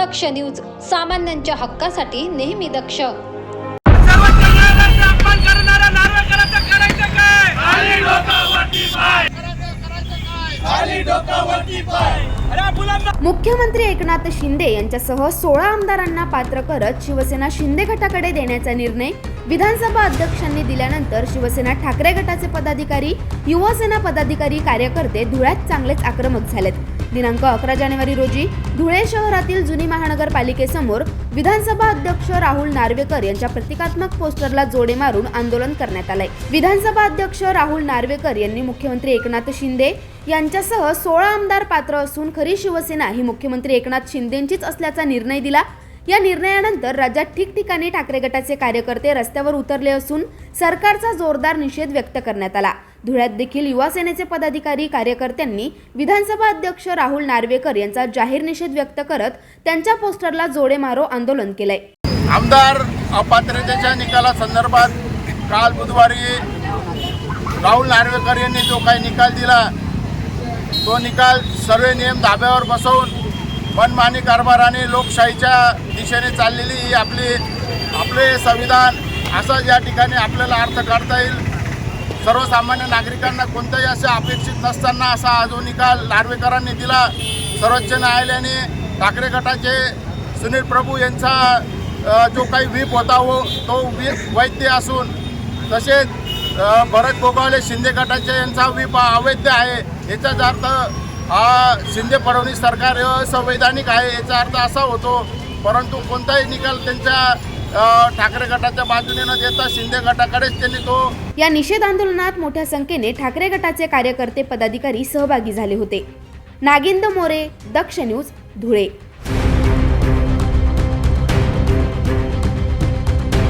दक्ष news सामान्यांच्या हक्कासाठी नेहमी दक्ष. मुख्यमंत्री एकनाथ शिंदे यांच्यासह सोळा आमदारांना पात्र करत शिवसेना शिंदे गटाकडे देण्याचा निर्णय विधानसभा अध्यक्षांनी दिल्यानंतर शिवसेना ठाकरे गटाचे पदाधिकारी युवासेना पदाधिकारी कार्यकर्ते धुळ्यात चांगलेच आक्रमक झालेत. दिनांक अकरा जानेवारी रोजी धुळे शहरातील जुनी महानगरपालिकेसमोर विधानसभा अध्यक्ष राहुल नार्वेकर यांच्या प्रतिकात्मक पोस्टरला जोडे मारून आंदोलन करण्यात आलंय. विधानसभा अध्यक्ष राहुल नार्वेकर यांनी मुख्यमंत्री एकनाथ शिंदे यांच्यासह सोळा आमदार पात्र असून खरी शिवसेना ही मुख्यमंत्री एकनाथ शिंदेंचीच असल्याचा निर्णय दिला. या निर्णयानंतर राज्यात ठिकठिकाणी ठाकरे गटाचे कार्यकर्ते रस्त्यावर उतरले असून सरकारचा जोरदार निषेध व्यक्त करण्यात आला. धुळ्यात देखील युवा सेनेचे पदाधिकारी कार्यकर्त्यांनी विधानसभा अध्यक्ष राहुल नार्वेकर यांचा जाहीर निषेध व्यक्त करत त्यांच्या पोस्टरला जोडे मारो आंदोलन केलंय. आमदार अपात्रतेच्या निकालासंदर्भात काल बुधवारी राहुल नार्वेकर यांनी जो काही निकाल दिला तो निकाल सर्व नियम धाब्यावर बसवून मनमानी कारभाराने लोकशाहीच्या दिशेने चाललेली ही आपली आपले संविधान असं या ठिकाणी आपल्याला अर्थ काढता येईल. सर्वसामान्य नागरिकांना कोणत्याही असे अपेक्षित नसताना असा हा जो निकाल नार्वेकरांनी दिला. सर्वोच्च न्यायालयाने ठाकरे गटाचे सुनील प्रभू यांचा जो काही व्हीप होता हो तो व्हीप वैद्य असून तसेच भरत गोगावले शिंदे गटाचे यांचा व्हीप हा अवैध आहे याचाच अर्थ हा शिंदे फडणवीस सरकार संवैधानिक असंवैधानिक आहे याचा अर्थ असा होतो. परंतु कोणताही निकाल त्यांच्या ठाकरे गटाच्या बाजूने न देता शिंदे गटाकडेच त्यांनी तो या निषेध आंदोलनात मोठ्या संख्येने ठाकरे गटाचे कार्यकर्ते पदाधिकारी सहभागी झाले होते. नागिंद मोरे दक्ष न्यूज धुळे.